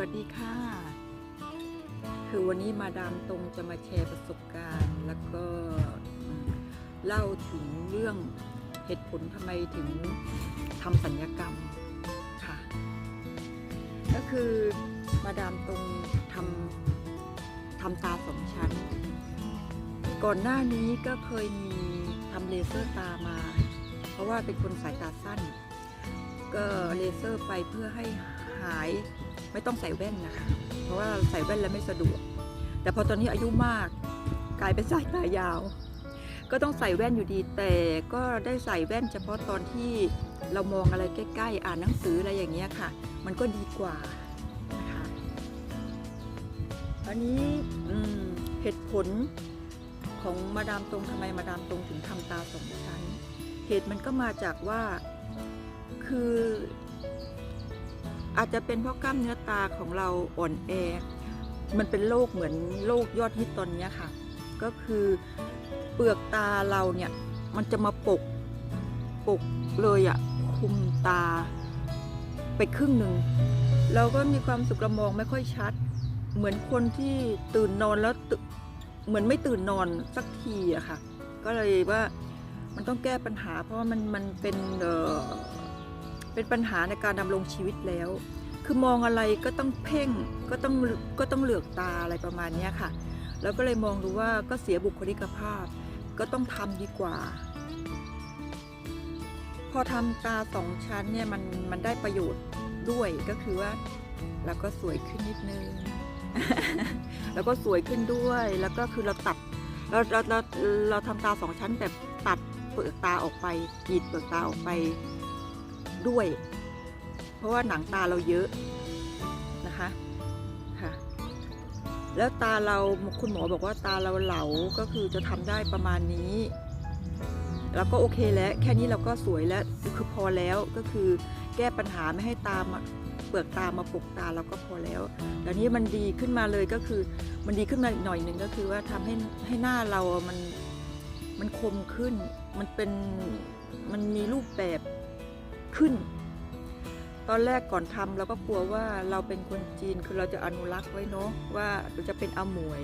วัสดีค่ะ คือวันนี้มาดามตรงจะมาแชร์ประสบการณ์ แล้วก็เล่าถึงเรื่องเหตุผลทำไมถึงทำสัญญกรรมค่ะ ก็คือมาดามตรงทำทำตาสองชั้น ก่อนหน้านี้ก็เคยมีทำเลเซอร์ตามา เพราะว่าเป็นคนสายตาสั้น ก็เลเซอร์ไปเพื่อให้หาย ไม่ต้องใส่แว่นนะคะ เพราะว่าใส่แว่นแล้วไม่สะดวก แต่พอตอนนี้อายุมากกลายเป็นสายตายาว ก็ต้องใส่แว่นอยู่ดีแต่ก็ได้ใส่แว่นเฉพาะตอนที่เรามองอะไรใกล้ๆ อ่านหนังสืออะไรอย่างเงี้ยค่ะ มันก็ดีกว่านะคะอันนี้เหตุผลของมาดามตรงทำไมมาดามตรงถึงทำตาสองชั้น เหตุมันก็มาจากว่าคือ อาจจะเป็นเพราะกล้ามเนื้อตาของเราอ่อนแอ มันเป็นโรคเหมือนโรคยอดฮิตตอนนี้ค่ะ ก็คือเปลือกตาเราเนี่ยมันจะมาปกปกเลยอะคุมตาไปครึ่งหนึ่งเราก็มีความสุขเรามองไม่ค่อยชัด เหมือนคนที่ตื่นนอนแล้วตเหมือนไม่ตื่นนอนสักทีอะค่ะ ก็เลยว่ามันต้องแก้ปัญหาเพราะว่ามันมันเป็นเอ่อ เป็นปัญหาในการดำรงชีวิตแล้ว คือมองอะไรก็ต้องเพ่งก็ต้องก็ต้องเหลือกตาอะไรประมาณนี้ค่ะ แล้วก็เลยมองดูว่าก็เสียบุคลิกภาพ ก็ต้องทำดีกว่า พอทำตาสองชั้นเนี่ยมันมันได้ประโยชน์ด้วยก็คือว่าเราก็สวยขึ้นนิดนึงแล้วก็สวยขึ้นด้วยแล้วก็คือเราตัดเราเราเราเราทำตาสองชั้นแบบตัดเปลือกตาออกไปกรีดเปลือกตาออกไป ด้วย เพราะว่าหนังตาเราเยอะนะคะค่ะแล้วตาเราคุณหมอบอกว่าตาเราเหลาก็คือจะทำได้ประมาณนี้แล้วก็โอเคแล้วแค่นี้เราก็สวยแล้วคือพอแล้วก็คือแก้ปัญหาไม่ให้ตามเปลือกตามาปกตาเราก็พอแล้วแต่นี้มันดีขึ้นมาเลยก็คือมันดีขึ้นมาอีกหน่อยหนึ่งก็คือว่าทำให้ให้หน้าเรามันมันคมขึ้น มันเป็นมันมีรูปแบบ ขึ้น ตอนแรกก่อนทำเราก็กลัวว่าเราเป็นคนจีนคือเราจะอนุรักษ์ไว้เนาะว่าเราจะเป็นอาหมวย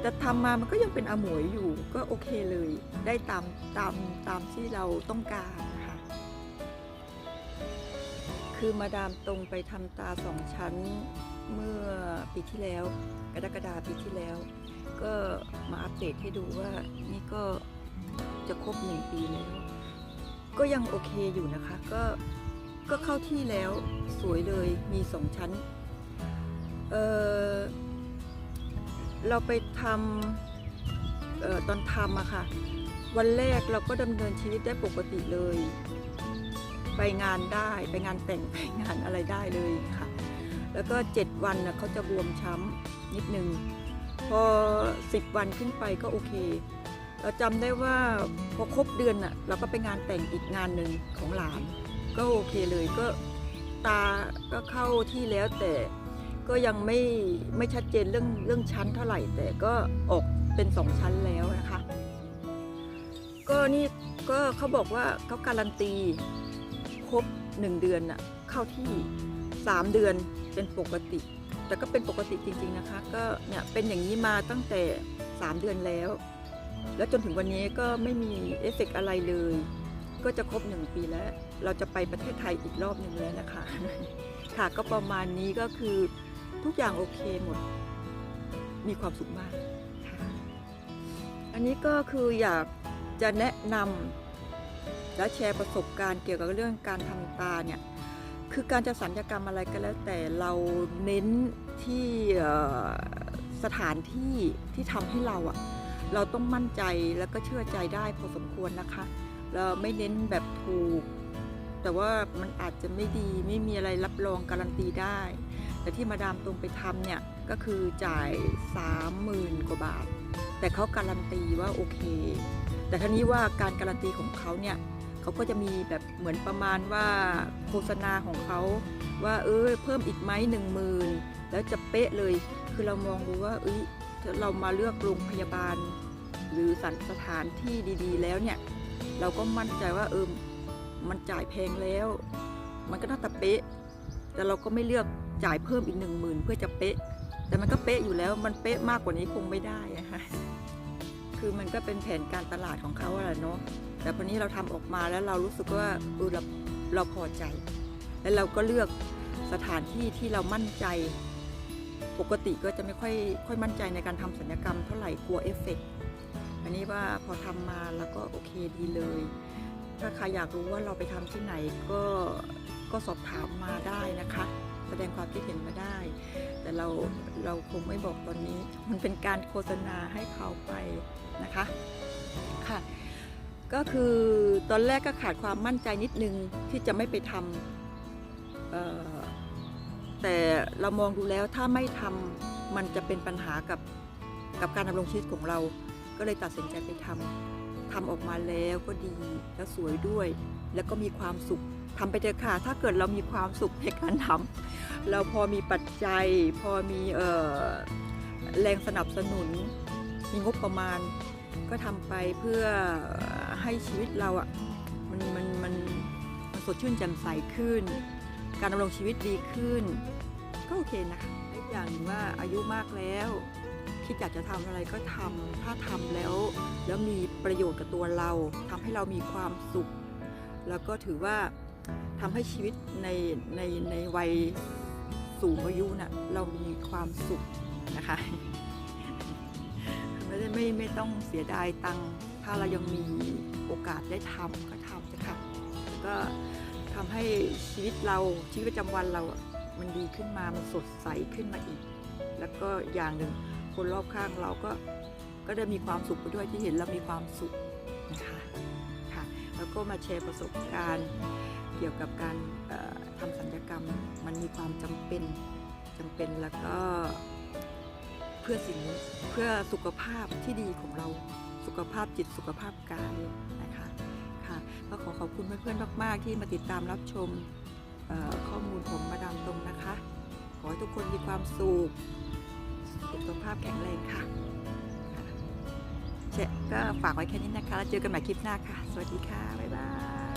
แต่ทำมามันก็ยังเป็นอาหมวยอยู่ก็โอเคเลย ได้ตามตามตามที่เราต้องการนะคะคือมาดามตรงไปทำตาสองชั้นเมื่อปีที่แล้วกรกฎาปีที่แล้ว ก็มาอัปเดตให้ดูว่านี่ก็จะครบหนึ่งปีแล้ว ก็ยังโอเคอยู่นะคะ ก็ก็เข้าที่แล้วสวยเลยมีสองชั้น เออเราไปทำเออตอนทำอะค่ะ วันแรกเราก็ดำเนินชีวิตได้ปกติเลย ไปงานได้ไปงานแต่งไปงานอะไรได้เลยค่ะ แล้วก็เจ็ดวันน่ะเขาจะบวมช้ำนิดนึง พอสิบวันขึ้นไปก็โอเค เราจำได้ว่าพอครบเดือนน่ะเราก็ไปงานแต่งอีกงานหนึ่งของหลาน ก็โอเคเลยก็ตาก็เข้าที่แล้วแต่ก็ยังไม่ไม่ชัดเจนเรื่องเรื่องชั้นเท่าไหร่ แต่ก็ออกเป็นสองชั้นแล้วนะคะ ก็นี่ก็เขาบอกว่าเขาการันตีครบหนึ่งเดือนน่ะเข้าที่สามเดือนเป็นปกติ แต่ก็เป็นปกติจริง ๆนะคะ ก็เนี่ยเป็นอย่างนี้มาตั้งแต่สามเดือนแล้ว แล้วจนถึงวันนี้ก็ไม่มีเอฟเฟกต์อะไรเลย ก็จะครบหนึ่งปีแล้ว เราจะไปประเทศไทยอีกรอบหนึ่งแล้วนะคะ ค่ะก็ประมาณนี้ก็คือทุกอย่างโอเคหมด มีความสุขมาก อันนี้ก็คืออยากจะแนะนำและแชร์ประสบการณ์เกี่ยวกับเรื่องการทำตาเนี่ย คือการจะสัญญกรรมอะไรก็แล้ว แต่เราเน้นที่สถานที่ที่ทำให้เราอะ เราต้องมั่นใจแล้วก็เชื่อใจได้พอสมควรนะคะ เราไม่เน้นแบบถูก แต่ว่ามันอาจจะไม่ดีไม่มีอะไรรับรองการันตีได้ แต่ที่มาดามตรงไปทำเนี่ยก็คือจ่าย 30,000 กว่าบาท แต่เขาการันตีว่าโอเค แต่ท่านี้ว่าการการันตีของเขาเนี่ยเขาก็จะมีแบบเหมือนประมาณว่าโฆษณาของเขาว่าเออเพิ่มอีกไหมหนึ่งหมื่นแล้วจะเป๊ะเลย คือเรามองดูว่าเอ้ย เรามาเลือกโรงพยาบาล หรือสันสถานที่ดีๆ แล้วเนี่ย เราก็มั่นใจว่าเออมันจ่ายแพงแล้ว มันก็น่าจะเป๊ะ แต่เราก็ไม่เลือกจ่ายเพิ่มอีกหนึ่งหมื่นเพื่อจะเป๊ะ แต่มันก็เป๊ะอยู่แล้วมันเป๊ะมากกว่านี้คงไม่ได้อะคะคือมันก็เป็นแผนการตลาดของเขาอะแหละเนาะแต่พอนี้เราทำออกมาแล้วเรารู้สึกว่าเออเราเราพอใจ แล้วเราก็เลือกสถานที่ที่เรามั่นใจ ปกติก็จะไม่ค่อยค่อยมั่นใจในการทำศัลยกรรมเท่าไหร่กลัวเอฟเฟกต์อันนี้ว่าพอทำมาแล้วก็โอเคดีเลย ถ้าใครอยากรู้ว่าเราไปทำที่ไหนก็ก็สอบถามมาได้นะคะ แสดงความคิดเห็นมาได้ แต่เราเราคงไม่บอกตอนนี้ มันเป็นการโฆษณาให้เขาไปนะคะค่ะก็คือตอนแรกก็ขาดความมั่นใจนิดนึงที่จะไม่ไปทำ แต่เรามองดูแล้วถ้าไม่ทำมันจะเป็นปัญหากับกับการดำรงชีวิตของเรา ก็เลยตัดสินใจไปทำทำออกมาแล้วก็ดีแล้วสวยด้วย แล้วก็มีความสุขทำไปเถอะค่ะถ้าเกิดเรามีความสุขในการทำเราพอมีปัจจัย พอมีเออแรงสนับสนุน มีงบประมาณ ก็ทำไปเพื่อให้ชีวิตเราอะ่ะมันมันมันมันสดชื่นแจ่มใสขึ้น การดำรงชีวิตดีขึ้น ก็โอเคนะคะอีกอย่างหนึ่งว่าอายุมากแล้ว คิดอยากจะทำอะไรก็ทำถ้าทำแล้ว แล้วมีประโยชน์กับตัวเราทำให้เรามีความสุข แล้วก็ถือว่าทำให้ชีวิตในในในวัยสูงอายุน่ะเรามีความสุขนะคะไม่ได้ไม่ไม่ต้องเสียดายตังค์ถ้าเรายังมีโอกาสได้ทำก็ทำจะค่ะแล้วก็ ทำให้ชีวิตเราชีวิตประจำวันเรามันดีขึ้นมา มันสดใสขึ้นมาอีก แล้วก็อย่างหนึ่งคนรอบข้างเราก็ก็ได้มีความสุขไปด้วยที่เห็นเรามีความสุขนะคะค่ะแล้วก็มาแชร์ประสบการณ์ เกี่ยวกับการเอ่อทำสัญญกรรมมันมีความจำเป็นจำเป็นแล้วก็เพื่อสิ่งเพื่อสุขภาพที่ดีของเราสุขภาพจิตสุขภาพกายนะคะ ก็ขอขอบคุณเพื่อนๆมาก ๆ ที่มาติดตามรับชมข้อมูลผมมาดามตรงนะคะ ขอให้ทุกคนมีความสุขสุขภาพแข็งแรงค่ะเจ๊ก็ฝากไว้แค่นี้นะคะแล้วเจอกันใหม่คลิปหน้าค่ะ สวัสดีค่ะ บ๊ายบาย